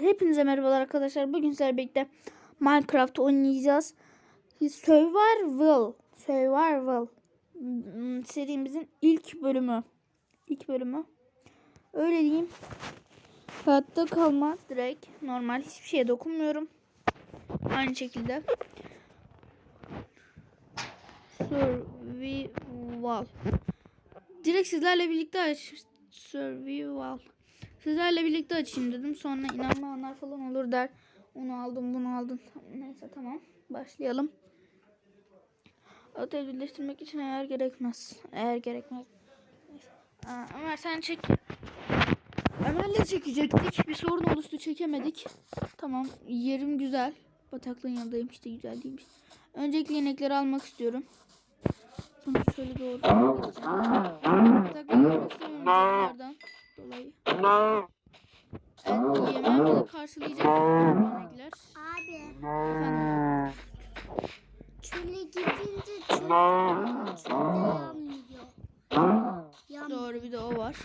Hepinize merhabalar arkadaşlar. Bugün sizlerle birlikte Minecraft oynayacağız. Survival. Survival. Hmm, Serimizin ilk bölümü. İlk bölümü. Öyle diyeyim. Hayatta kalma direkt normal hiçbir şeye dokunmuyorum. Aynı şekilde. Survival. Direkt sizlerle birlikte. Survival. Sizlerle birlikte açayım dedim. Sonra inanmayanlar falan olur der. Onu aldım bunu aldım. Neyse tamam. Başlayalım. Öteyi birleştirmek için eğer gerekmez. Eğer gerekmez. Neyse. Aa, Ömer sen çek. Ömer'le çekecektik. Bir sorun oluştu çekemedik. Tamam yerim güzel. Bataklığın yanındayım işte güzel değilmiş. Öncelikle inekleri almak istiyorum. Sonra şöyle doğru. Bataklığını almak istemiyorum dolayı. Evet, yemeğimizi karşılayacak inekler. Abi Efendim. çöle gidince çöl yanmıyor. Yanmıyor. Doğru bir de o var.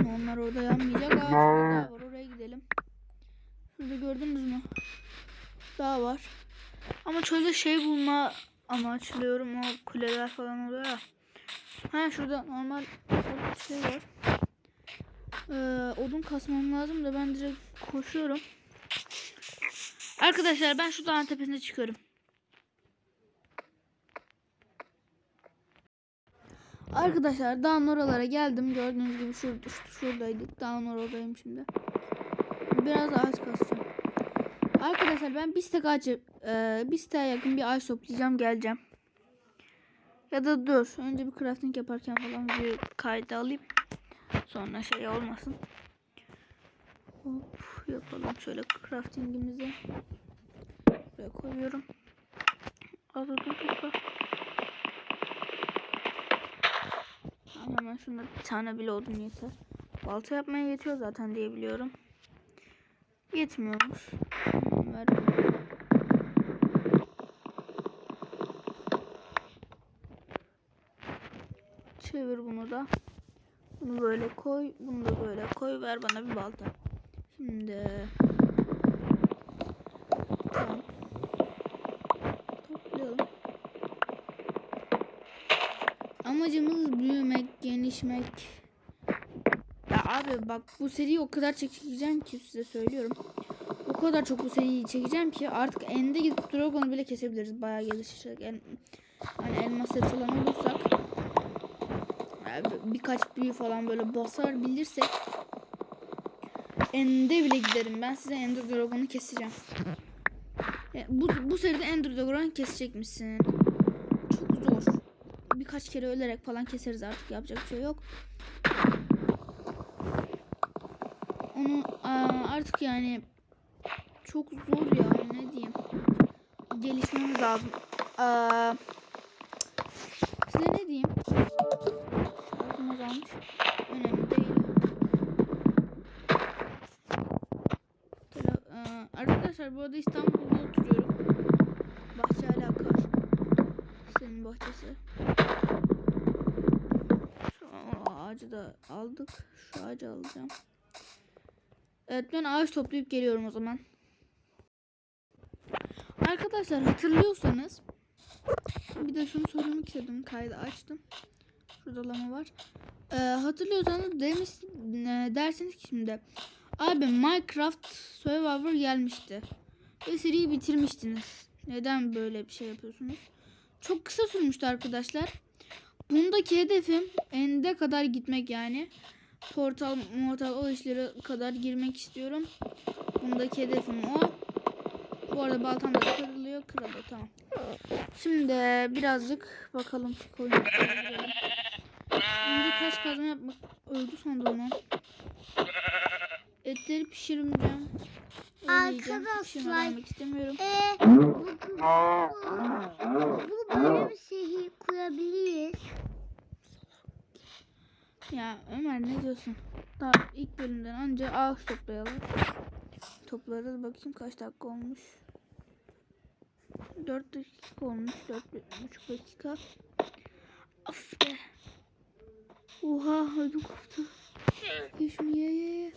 Onlar orada yanmayacak. Aa, daha var. Oraya gidelim. Şurada gördünüz mü? Daha var. Ama çölde şey bulma amaçlıyorum. O kuleler falan oluyor ya. Ha şurada normal şey var. Ee, odun kasmam lazım da ben direkt koşuyorum. Arkadaşlar ben şu dağın tepesine çıkıyorum. Arkadaşlar dağın oralara geldim. Gördüğünüz gibi şurada, şuradaydık. Dağın oradayım şimdi. Biraz ağaç kasacağım. Arkadaşlar ben bir stek ağaç, e, bir stek yakın bir ağaç toplayacağım geleceğim. Ya da dur. Önce bir crafting yaparken falan bir kayda alayım. Sonra şey olmasın. Hop yapalım şöyle craftingimizi. Buraya koyuyorum. Az odun hemen şunda bir tane bile odun yeter. Balta yapmaya yetiyor zaten diye biliyorum. Yetmiyormuş. Ver. Çevir bunu da. Bunu böyle koy. Bunu da böyle koy. Ver bana bir balta. Şimdi. Tamam. Toplayalım. Amacımız büyümek, genişmek. Ya abi bak bu seriyi o kadar çekeceğim ki size söylüyorum. O kadar çok bu seriyi çekeceğim ki artık ende gidip Dragon'u bile kesebiliriz. Bayağı gelişecek. Yani, hani elmas set falan olursak yani birkaç büyü falan böyle basar bilirsek ende bile giderim. Ben size Ender Dragon'u keseceğim. Bu, bu seride Ender Dragon'u kesecek misin? Çok zor birkaç kere ölerek falan keseriz artık yapacak bir şey yok. Onu aa, artık yani çok zor ya ne diyeyim. Gelişmemiz lazım. Aa, size ne diyeyim? Azalmış. Önemli değil. Aa, arkadaşlar bu arada İstanbul'da oturuyorum. Bahçe hala kar. Senin bahçesi. Şu ağacı da aldık. Şu ağacı alacağım. Evet ben ağaç toplayıp geliyorum o zaman. Arkadaşlar hatırlıyorsanız bir de şunu söylemek istedim. Kaydı açtım. Şurada lama var. Ee, hatırlıyorsanız demiş, e, dersiniz ki şimdi abi Minecraft Survivor gelmişti. Ve seriyi bitirmiştiniz. Neden böyle bir şey yapıyorsunuz? Çok kısa sürmüştü arkadaşlar. Bundaki hedefim ende kadar gitmek yani. Portal, mortal o işlere kadar girmek istiyorum. Bundaki hedefim o. Bu arada baltam da kırılıyor. Kırıldı tamam. Şimdi birazcık bakalım öldürelim. Önce taş kazma yapmak öldü sandım lan. Etleri pişirmeyeceğim. Arkadaşlar, istemiyorum. Ee, bu, bu böyle bir şehir kurabiliriz. Ya Ömer ne diyorsun? Daha ilk bölümden önce ağaç toplayalım. Toplarız bakayım kaç dakika olmuş. 4 dakika olmuş. 4,5 dakika. Of be. Oha ödüm koptu. Şunu ye ye ye.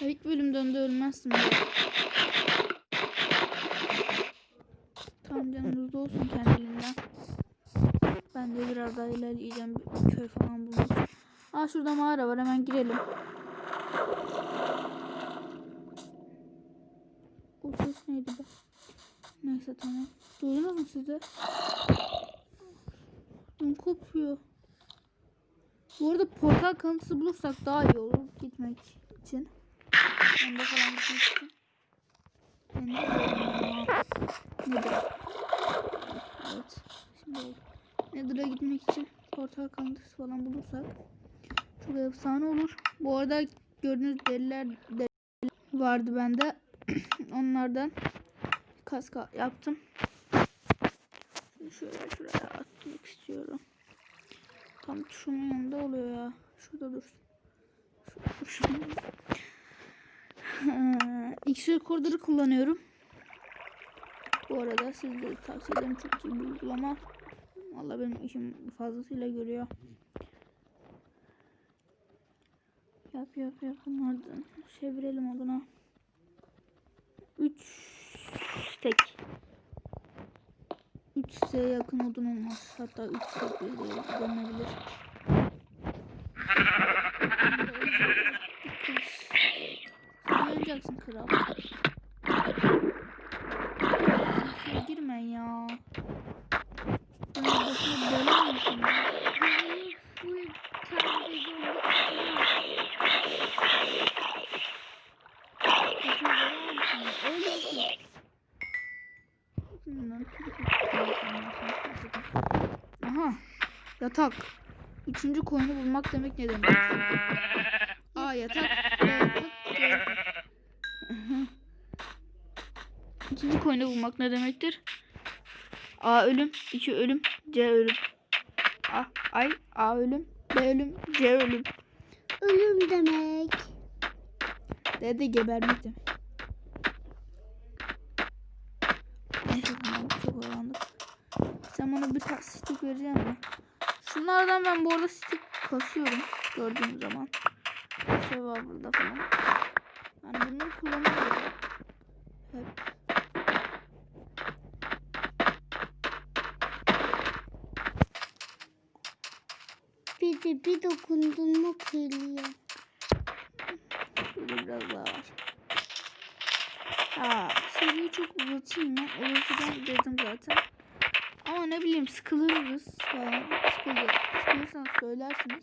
Ya İlk bölümden de ölmezsin. Tamam canınız da olsun kendiliğinden. Ben de biraz daha ilerleyeceğim. Bir köy falan bulmuş. Aa şurada mağara var hemen girelim. O ses neydi be? Neyse tamam. Duydunuz mu siz de? Ödüm kopuyor. Bu arada portal kanıtısı bulursak daha iyi olur gitmek için. Ben de falan gitmek için. Ben de Nedir? Evet. Şimdi. Nether'a gitmek için portal kanıtısı falan bulursak çok efsane olur. Bu arada gördüğünüz deriler de vardı bende. Onlardan kaska yaptım. Şöyle şuraya atmak istiyorum. Tam tuşumun yanında oluyor ya. Şurada dursun. Şurada dursun. Ee, X recorder'ı kullanıyorum. Bu arada siz de tavsiye ederim çok iyi bir uygulama. Valla benim işim fazlasıyla görüyor. Yap yap yap bunlardan çevirelim adına. 3 tek. 3 'e yakın odunum var. Hatta 3 tek bile değil, denilebilir. Sen öleceksin kral. Kimseye girme ya. Ben başına bela mısın? Benim full tane zombi Başına bela mısın? Öyle misin? Bundan Aha. Yatak. Üçüncü koyunu bulmak demek ne demek? A yatak. B yatak. C yatak. Aha. İkinci koyunu bulmak ne demektir? A ölüm, iki ölüm, C ölüm. A, ay, A ölüm, B ölüm, C ölüm. Ölüm demek. D de gebermek demek. Neyse çok oyalandık. Sen bana bir stick vereceksin mi? Şunlardan ben bu arada stick kasıyorum gördüğüm zaman. Var burada falan. Yani bunları kullanıyorum. Hep. Bir de bir dokundun mu kırılıyor. Şurada biraz daha var. Aa, seriyi çok uzatayım mı? Uzatacağım dedim zaten. Ama ne bileyim sıkılırız falan. Sıkılır. Sıkılırsanız söylersiniz.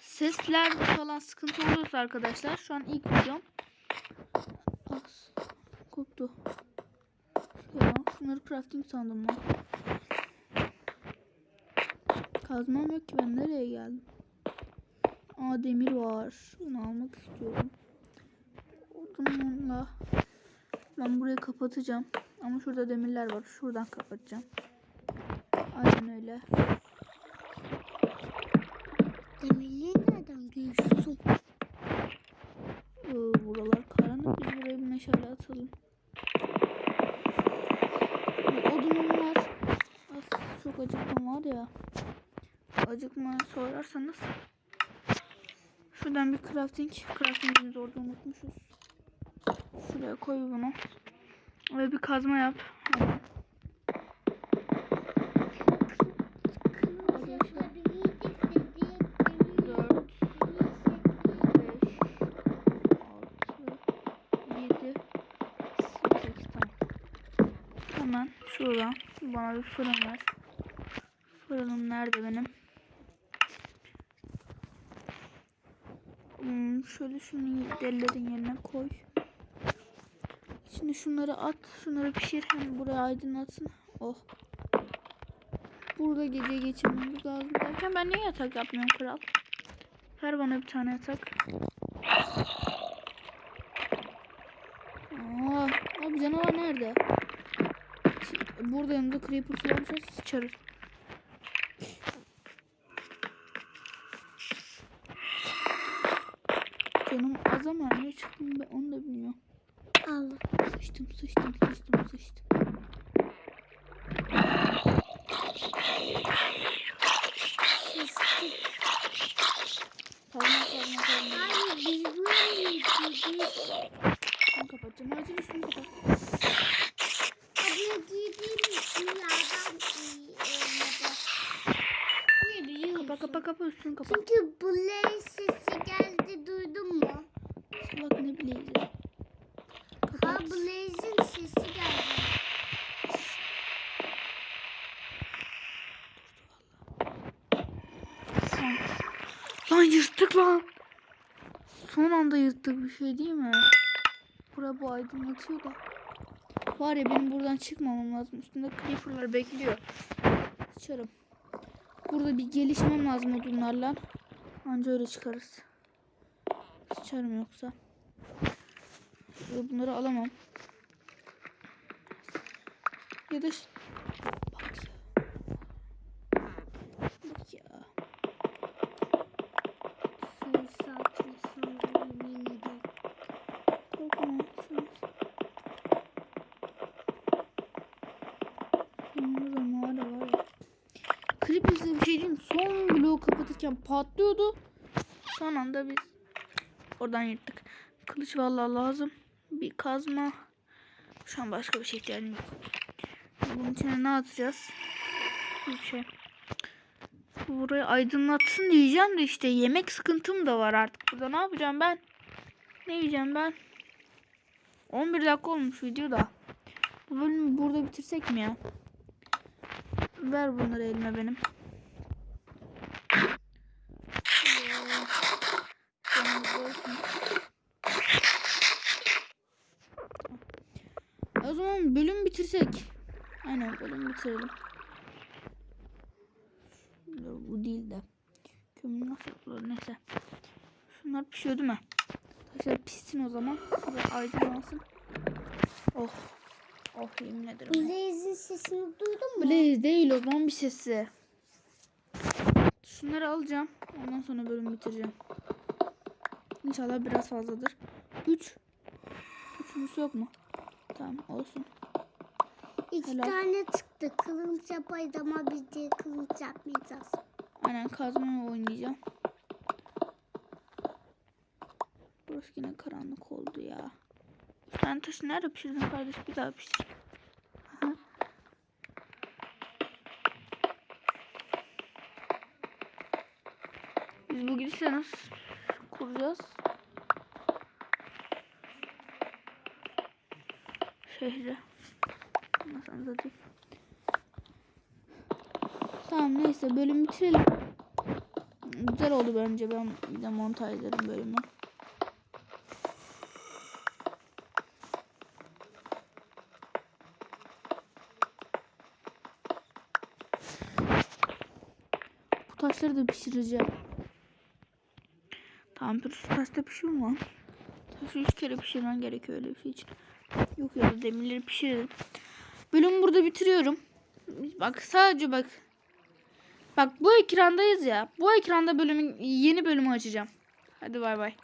Sesler falan sıkıntı olursa arkadaşlar. Şu an ilk videom. As. Koptu. Ya, şunları crafting sandım ben. Kazmam yok ki ben nereye geldim? Aa demir var. Bunu almak istiyorum. Odunla ben burayı kapatacağım. Ama şurada demirler var. Şuradan kapatacağım. Aynen öyle. Demirleri nereden görüyorsun? Ee, buralar karanlık. Biz buraya bir meşale atalım. Odunum var. As, çok acıktım var ya. Acıkma sorarsanız. Şuradan bir crafting. Crafting'imizi orada unutmuşuz. Şuraya koy bunu. Ve bir kazma yap. Hemen. Hemen şuradan bana bir fırın ver. Fırınım nerede benim? Hmm, şöyle şunu derilerin yerine koy. Şimdi şunları at, şunları pişir hem buraya aydınlatsın. Oh. Burada gece geçirmemiz lazım derken ben niye yatak yapmıyorum kral? Ver bana bir tane yatak. Aa, abi canavar nerede? Burada yanında creeper falan olursa sıçarız. Canım az ama niye çıktım ben onu da bilmiyorum. Al. Sıçtım sıçtım sıçtım sıçtım. Sıçtık. Kalma kalma kalma. Hayır biz buraya Ay, Kapa kapa kapa üstünü kapat. Çünkü buley sesi geldi duydun mu? Salak ne bileyim. Ha. Blaze'in sesi geldi. Lan yırttık lan. Son anda yırttık bir şey değil mi? Bura bu aydınlatıyor da. Var ya benim buradan çıkmamam lazım. Üstünde creeper'lar bekliyor. Sıçarım. Burada bir gelişmem lazım odunlarla. Anca öyle çıkarız. Sıçarım yoksa. Bunları alamam. Ya da ş- bak ya. Bak ya. Sayısı atılsın yemin ederim. Korkma. şunu- Yanımızda mağara var ya. Creeper size bir şey diyeyim? Son bloğu kapatırken patlıyordu. Son anda biz oradan yırttık. Kılıç vallahi lazım. Bir kazma. Şu an başka bir şey ihtiyacım yok. Bunun içine ne atacağız? Bir şey. Burayı aydınlatsın diyeceğim de işte yemek sıkıntım da var artık. Burada ne yapacağım ben? Ne yiyeceğim ben? 11 dakika olmuş video da. Bu bölümü burada bitirsek mi ya? Ver bunları elime benim. Yoo. Canımız olsun. O zaman bölüm bitirsek. Aynen bölüm bitirelim. Dur, bu değil de. Kömür nasıl yapılır neyse. Şunlar pişiyor değil mi? Taşlar pişsin o zaman. Şurada aydınlansın. Oh. Oh yemin ederim. Blaze'in sesini duydun mu? Blaze değil o zombi sesi. Şunları alacağım. Ondan sonra bölümü bitireceğim. İnşallah biraz fazladır. 3. Üçüncüsü yok mu? Tamam olsun. İki Helal. tane çıktı. Kılıç yapayız ama biz de kılıç yapmayacağız. Aynen kazmaya oynayacağım. Burası yine karanlık oldu ya. Bir tane taşı nerede pişirdin kardeş? Bir daha pişir. Aha. Biz bu gidişle nasıl kuracağız? Şehri. Nasıl anlatayım? Tamam neyse bölüm bitirelim. Güzel oldu bence ben bir de montaj ederim bölümü. Bu taşları da pişireceğim. Tamam pürüzsüz taşta pişiyor mu? Taşı üç kere pişirmen gerekiyor öyle bir şey için. Yok ya demirleri pişiririm. Bölümü burada bitiriyorum. Bak sadece bak. Bak bu ekrandayız ya. Bu ekranda bölümün yeni bölümü açacağım. Hadi bay bay.